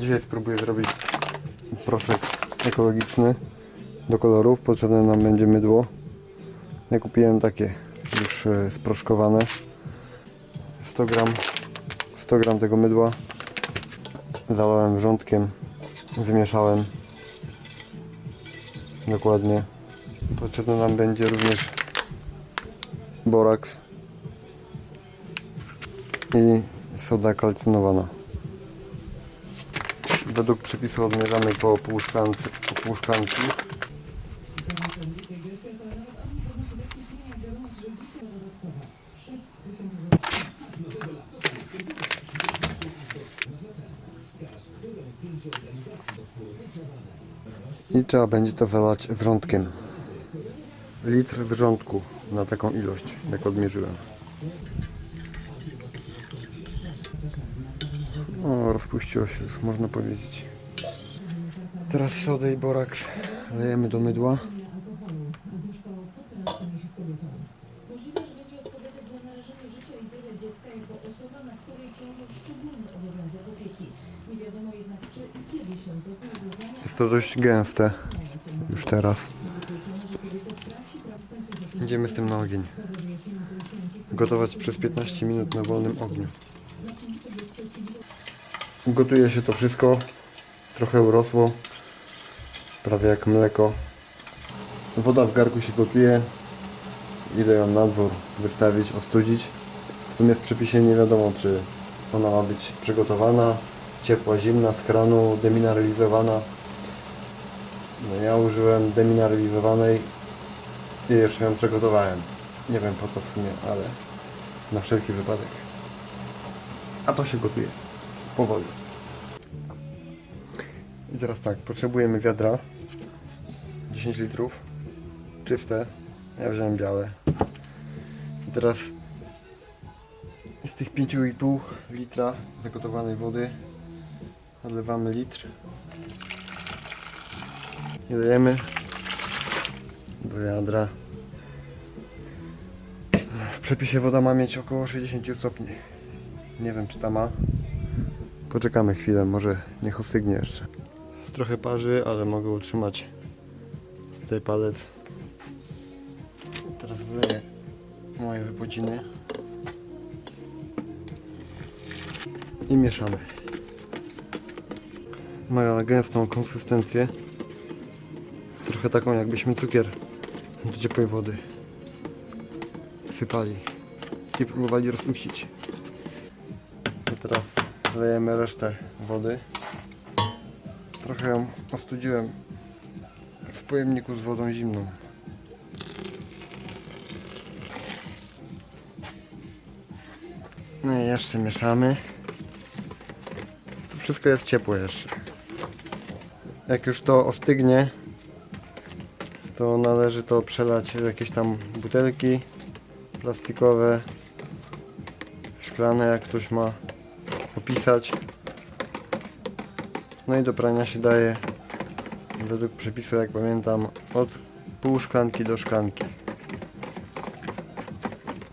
Dzisiaj spróbuję zrobić proszek ekologiczny do kolorów. Potrzebne nam będzie mydło. Ja kupiłem takie już e, sproszkowane. 100 gram, 100 gram tego mydła. Zalałem wrzątkiem, wymieszałem dokładnie. Potrzebny nam będzie również boraks i soda kalcynowana. Według przepisu odmierzamy po pół szklanki, po pół szklanki. I trzeba będzie to zalać wrzątkiem. Litr wrzątku na taką ilość, jak odmierzyłem. O, rozpuściło się już, można powiedzieć. Teraz sodę i boraks lejemy do mydła. Jest to dość gęste już teraz. Idziemy z tym na ogień. Gotować przez 15 minut na wolnym ogniu. Gotuje się to wszystko. Trochę urosło. Prawie jak mleko. Woda w garku się gotuje. Idę ją na dwór wystawić, ostudzić. W sumie w przepisie nie wiadomo, czy ona ma być przygotowana, ciepła, zimna, z kranu, demineralizowana. No ja użyłem demineralizowanej i jeszcze ją przygotowałem. Nie wiem po co w sumie, ale na wszelki wypadek. A to się gotuje powoli. I teraz tak, potrzebujemy wiadra 10 litrów czyste. Ja wziąłem białe. I teraz z tych 5,5 litra zagotowanej wody nalewamy litr i dajemy do wiadra. W przepisie woda ma mieć około 60 stopni. Nie wiem czy ta ma. Poczekamy chwilę, może niech ostygnie jeszcze. Trochę parzy, ale mogę utrzymać tutaj palec. Teraz wleję moje wypociny i mieszamy. Ma gęstą konsystencję. Trochę taką jakbyśmy cukier do ciepłej wody sypali i próbowali rozpuścić. I teraz lejemy resztę wody. Trochę ją ostudziłem w pojemniku z wodą zimną. No i jeszcze mieszamy. To wszystko jest ciepłe jeszcze. Jak już to ostygnie, to należy to przelać w jakieś tam butelki plastikowe, szklane, jak ktoś ma opisać. No i do prania się daje według przepisu, jak pamiętam, od pół szklanki do szklanki.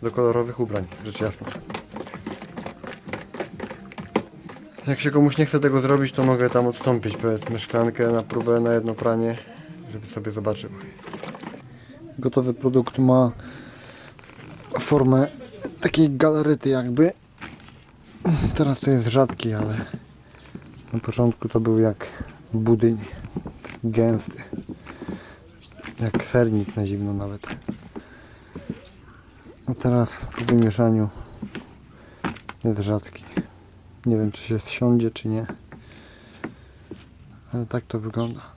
Do kolorowych ubrań, rzecz jasna. Jak się komuś nie chce tego zrobić, to mogę tam odstąpić powiedzmy szklankę na próbę na jedno pranie, żeby sobie zobaczył. Gotowy produkt ma formę takiej galarety jakby. Teraz to jest rzadki, ale na początku to był jak budyń. Gęsty. Jak sernik na zimno nawet. A teraz po wymieszaniu jest rzadki. Nie wiem czy się siądzie czy nie. Ale tak to wygląda.